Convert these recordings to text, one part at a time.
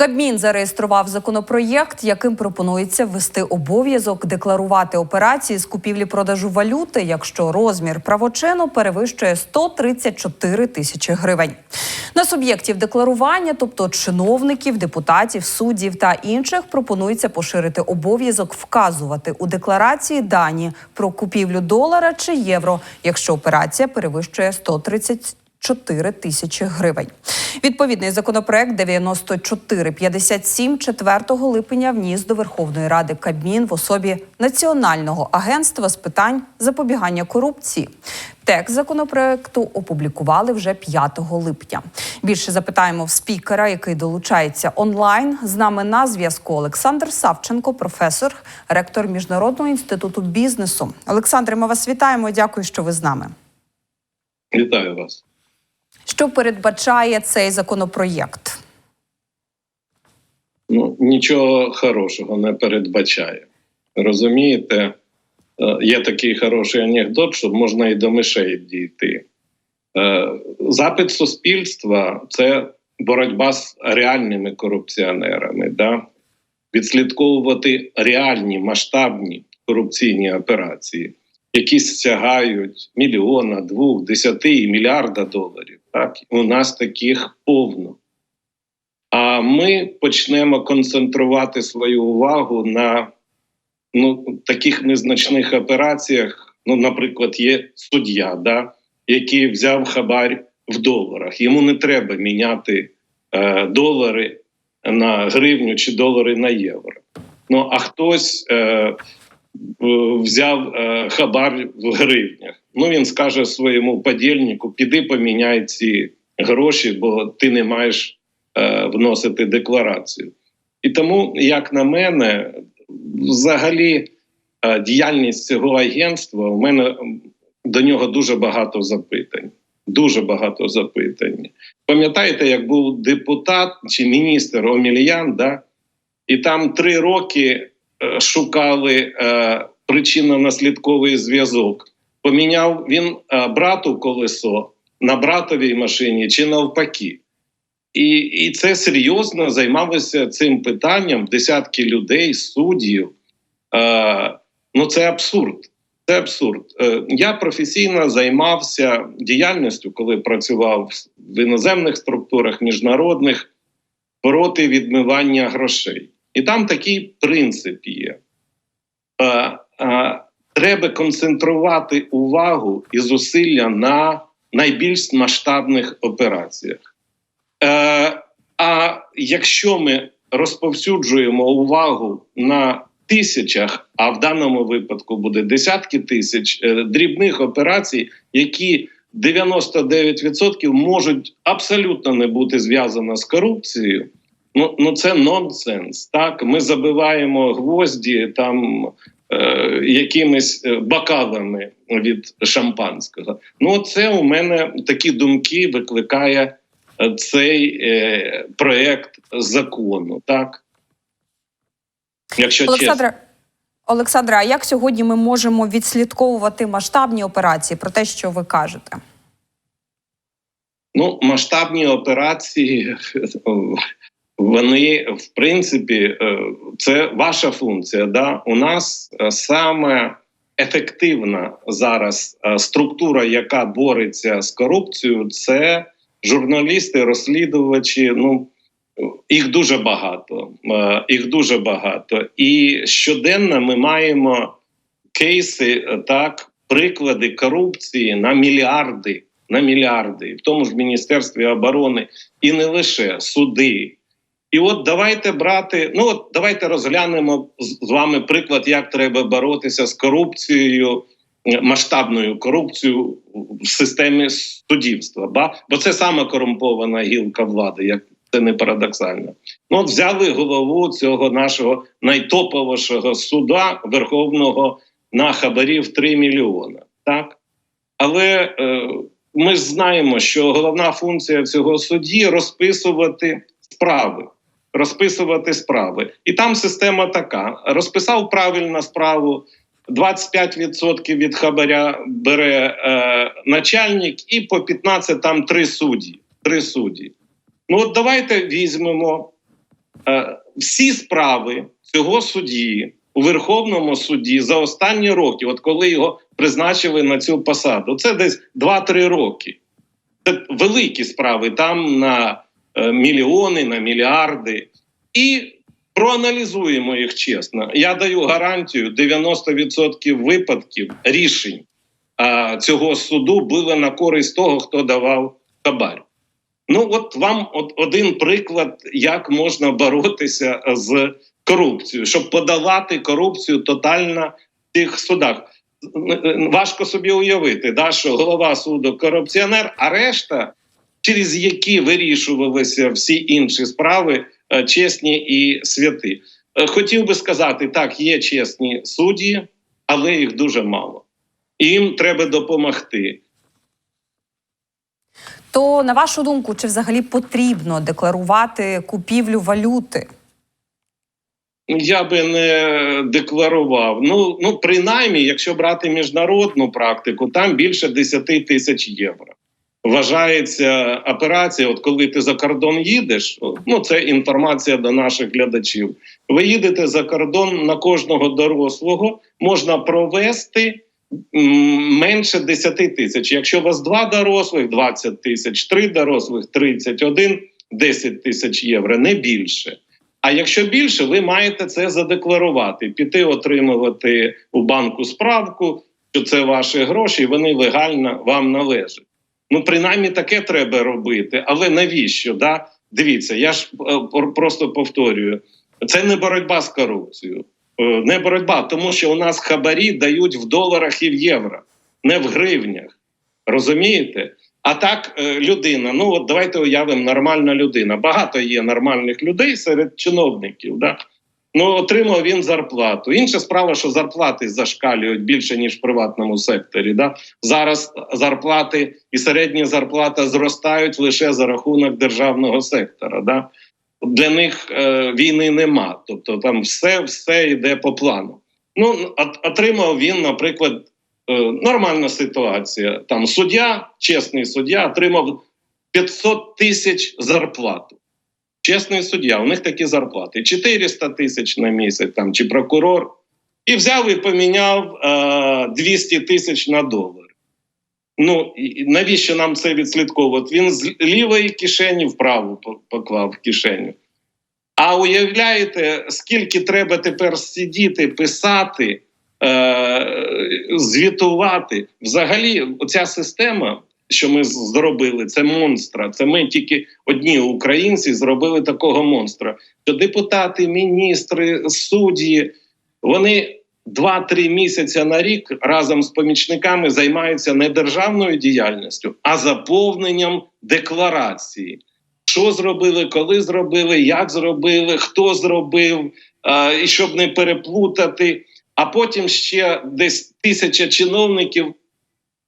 Кабмін зареєстрував законопроєкт, яким пропонується ввести обов'язок декларувати операції з купівлі-продажу валюти, якщо розмір правочину перевищує 134 тисячі гривень. На суб'єктів декларування, тобто чиновників, депутатів, суддів та інших, пропонується поширити обов'язок вказувати у декларації дані про купівлю долара чи євро, якщо операція перевищує 134 тисячі гривень. Відповідний законопроект 9457 4 липня вніс до Верховної Ради Кабмін в особі Національного агентства з питань запобігання корупції. Текст законопроекту опублікували вже 5 липня. Більше запитаємо в спікера, який долучається онлайн. З нами на зв'язку Олександр Савченко, професор, ректор Міжнародного інституту бізнесу. Олександре, ми вас вітаємо. Дякую, що ви з нами. Вітаю вас. Що передбачає цей законопроєкт? Ну нічого хорошого не передбачає. Розумієте, Е, є такий хороший анекдот, що можна і до мишей дійти. Е, Запит суспільства це боротьба з реальними корупціонерами, да? відслідковувати реальні масштабні корупційні операції, які сягають мільйона, двох, десяти і мільярда доларів. Так? У нас таких повно. А ми почнемо концентрувати свою увагу на ну, таких незначних операціях. Ну, наприклад, є суддя, да, який взяв хабар в доларах. Йому не треба міняти е, долари на гривню чи долари на євро. Ну а хтось е, взяв е, хабар в гривнях. Ну він скаже своєму подільнику: піди поміняй ці гроші, бо ти не маєш е, вносити декларацію. І тому, як на мене, взагалі е, діяльність цього агентства у мене до нього дуже багато запитань. Дуже багато запитань. Пам'ятаєте, як був депутат чи міністр Омільян, да? і там три роки е, шукали е, причинно-наслідковий зв'язок. Поміняв він е, брату колесо на братовій машині чи навпаки. І і це серйозно займалося цим питанням десятки людей, суддів. Е, ну це абсурд. Це абсурд. Е, я професійно займався діяльністю, коли працював в іноземних структурах міжнародних проти відмивання грошей. І там такий принцип є. Е, е, треба концентрувати увагу і зусилля на найбільш масштабних операціях. Е, а якщо ми розповсюджуємо увагу на тисячах, а в даному випадку буде десятки тисяч е, дрібних операцій, які 99% можуть абсолютно не бути зв'язані з корупцією. Ну, ну це нонсенс. Так, ми забиваємо гвозді там якимись бокалами від шампанського. Ну, це у мене такі думки викликає цей е, проект закону, так? Якщо Олександра, чесно. Олександра, а як сьогодні ми можемо відслідковувати масштабні операції про те, що ви кажете? Ну, масштабні операції, вони, в принципі, е, це ваша функція. Да? У нас е, саме ефективна зараз е, структура, яка бореться з корупцією, це журналісти, розслідувачі. Ну їх дуже багато. Їх дуже багато. І щоденно ми маємо кейси, так, приклади корупції на мільярди, на мільярди, в тому ж Міністерстві оборони, і не лише суди. І от давайте брати. Ну от давайте розглянемо з вами приклад, як треба боротися з корупцією масштабною корупцією в системі суддівства. Ба? Бо це саме корумпована гілка влади, як це не парадоксально. Ну, от взяли голову цього нашого найтоповішого суда Верховного на хабарів 3 мільйона. Так? Але е, ми ж знаємо, що головна функція цього судді розписувати справи. Розписувати справи. І там система така: розписав правильно справу, 25% від хабаря бере е, начальник, і по 15 там три судді. Три судді. Ну от давайте візьмемо е, всі справи цього судді у Верховному суді за останні роки, от коли його призначили на цю посаду, це десь 2-3 роки. Це великі справи, там на мільйони, на мільярди. І проаналізуємо їх чесно. Я даю гарантію: 90% випадків рішень цього суду були на користь того, хто давав хабар. Ну, от вам от один приклад, як можна боротися з корупцією, щоб подолати корупцію тотально в цих судах. Важко собі уявити, да, що голова суду корупціонер, а решта, через які вирішувалися всі інші справи, е, чесні і святі. Е, Хотів би сказати, так, є чесні судді, але їх дуже мало. Їм треба допомогти. То на вашу думку, чи взагалі потрібно декларувати купівлю валюти? Я би не декларував. Ну, ну принаймні, якщо брати міжнародну практику, там більше 10 тисяч євро. Вважається операція, от коли ти за кордон їдеш, ну це інформація до наших глядачів. Ви їдете за кордон на кожного дорослого, можна провести менше 10 тисяч. Якщо у вас два дорослих 20 тисяч, три дорослих 31, 10 тисяч євро, не більше. А якщо більше, ви маєте це задекларувати, піти отримувати у банку справку, що це ваші гроші, і вони легально вам належать. Ну, принаймні, таке треба робити. Але навіщо? Да? Дивіться, я ж е, просто повторюю: це не боротьба з корупцією, Е, не боротьба, тому що у нас хабарі дають в доларах і в євро, не в гривнях. Розумієте? А так, е, людина, ну от давайте уявимо, нормальна людина. Багато є нормальних людей серед чиновників. Да? Ну, отримав він зарплату. Інша справа, що зарплати зашкалюють більше, ніж в приватному секторі. Да? Зараз зарплати і середня зарплата зростають лише за рахунок державного сектора. Да? Для них е, війни нема. Тобто там все, все йде по плану. Ну, от, отримав він, наприклад, е, нормальна ситуація. Там суддя, чесний суддя, отримав 500 тисяч зарплату. Чесний суддя, у них такі зарплати: 400 тисяч на місяць, там, чи прокурор, і взяв і поміняв е, 200 тисяч на долар. Ну, навіщо нам це відслідковувати? Він з лівої кишені в праву по- поклав в кишеню. А уявляєте, скільки треба тепер сидіти, писати, е, звітувати? Взагалі, оця система, що ми зробили, це монстра. Це ми тільки одні українці зробили такого монстра. Що депутати, міністри, судді, вони 2-3 місяці на рік разом з помічниками займаються не державною діяльністю, а заповненням декларації. Що зробили, коли зробили, як зробили, хто зробив, і щоб не переплутати. А потім ще десь тисяча чиновників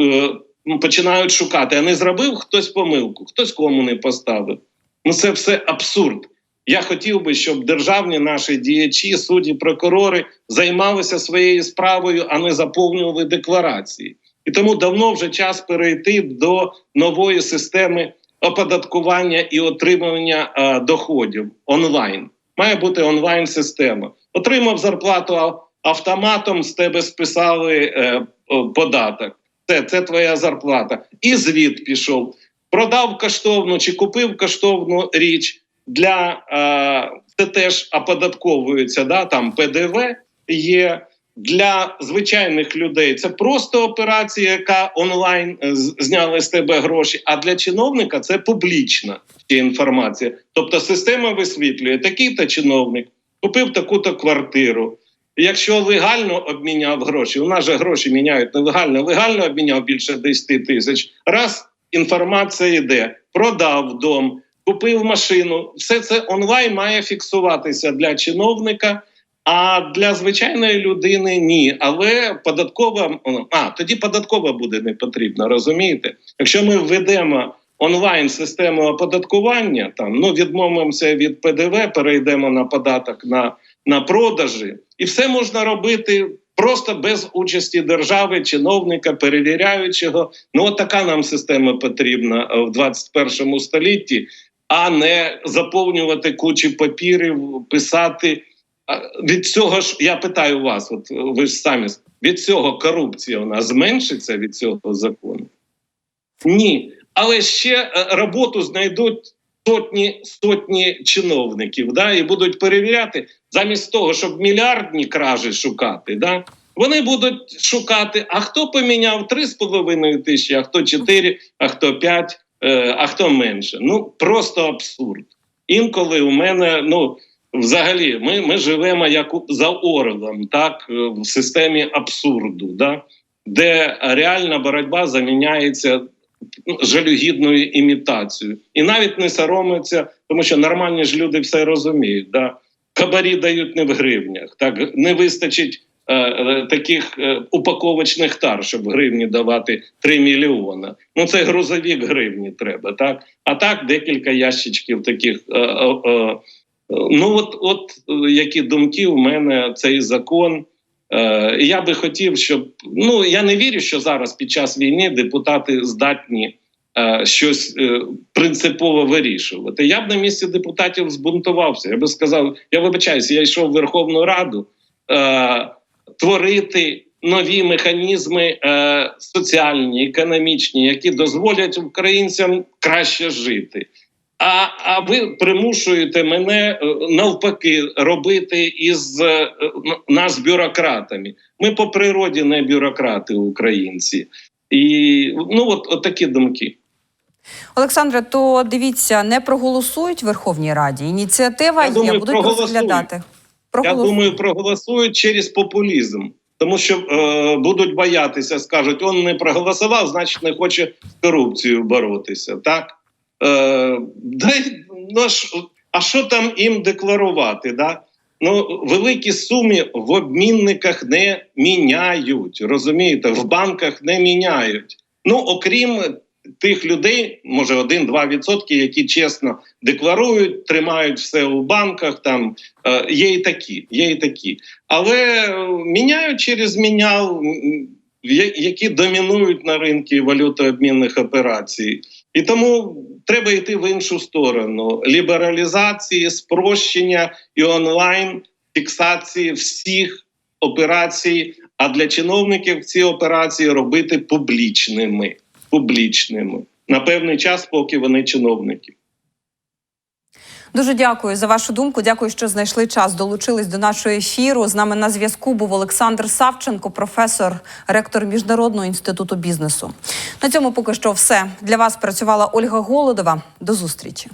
е, починають шукати. А не зробив хтось помилку, хтось кому не поставив. Ну це все абсурд. Я хотів би, щоб державні наші діячі, судді, прокурори займалися своєю справою, а не заповнювали декларації. І тому давно вже час перейти до нової системи оподаткування і отримання е, доходів онлайн. Має бути онлайн система. Отримав зарплату автоматом, з тебе списали е, податок. Це, це твоя зарплата. І звіт пішов. Продав коштовну чи купив коштовну річ для е, це теж оподатковується. Да? Там ПДВ є для звичайних людей. Це просто операція, яка онлайн е, з- зняли з тебе гроші. А для чиновника це публічна інформація. Тобто система висвітлює такий-то чиновник купив таку-то квартиру. Якщо легально обміняв гроші, у нас же гроші міняють нелегально, легально обміняв більше 10 тисяч. Раз інформація йде, продав дом, купив машину. Все це онлайн має фіксуватися для чиновника, а для звичайної людини ні. Але податкова а тоді податкова буде не потрібна, розумієте? Якщо ми введемо онлайн систему оподаткування, там ну відмовимося від ПДВ, перейдемо на податок на, на продажі, і все можна робити Просто без участі держави, чиновника, перевіряючого. Ну, от така нам система потрібна е, в 21 столітті, а не заповнювати кучі папірів, писати. Від цього ж я питаю вас, от ви ж самі від цього корупція у нас зменшиться від цього закону? Ні. Але ще е, роботу знайдуть сотні сотні чиновників, да, і будуть перевіряти замість того, щоб мільярдні кражі шукати. Да, вони будуть шукати, а хто поміняв 3,5 тисячі, а хто 4, а хто 5, е, а хто менше. Ну просто абсурд. Інколи у мене, ну взагалі, ми, ми живемо як за Орелом, так, е, в системі абсурду, да, де реальна боротьба заміняється жалюгідною імітацією. І навіть не соромиться, тому що нормальні ж люди все розуміють. Да? Хабарі дають не в гривнях. Так не вистачить е, е, таких е, упаковочних тар, щоб в гривні давати 3 мільйона. Ну це грузовік гривні треба, так? А так декілька ящичків таких. Е, е, е, Ну, от, от е, які думки у мене цей закон. Е, я би хотів, щоб ну я не вірю, що зараз під час війни депутати здатні е, щось е, принципово вирішувати. Я б на місці депутатів збунтувався. Я би сказав, я вибачаюся, я йшов в Верховну Раду е, творити нові механізми е, соціальні, економічні, які дозволять українцям краще жити. А, а ви примушуєте мене е, навпаки робити із е, нас бюрократами. Ми по природі не бюрократи, українці. І ну от, от такі думки. Олександре, то дивіться, не проголосують в Верховній Раді. Ініціатива Я думаю, є, будуть проголосують. розглядати. Я думаю, проголосують через популізм, тому що е, будуть боятися, скажуть, он не проголосував, значить не хоче з корупцією боротися. Так е, дай, ну, а що- там їм декларувати? Да? Ну, великі суми в обмінниках не міняють. Розумієте, в банках не міняють. Ну, окрім тих людей, може 1-2%, які чесно декларують, тримають все у банках. Там е, є і такі, є і такі. Але е, міняють через мінял, які домінують на ринку валютообмінних операцій. І тому треба йти в іншу сторону: лібералізації, спрощення і онлайн фіксації всіх операцій. А для чиновників ці операції робити публічними. Публічними на певний час, поки вони чиновники. Дуже дякую за вашу думку. Дякую, що знайшли час. Долучились до нашого ефіру. З нами на зв'язку був Олександр Савченко, професор, ректор міжнародного інституту бізнесу. На цьому поки що все для вас працювала Ольга Голодова. До зустрічі.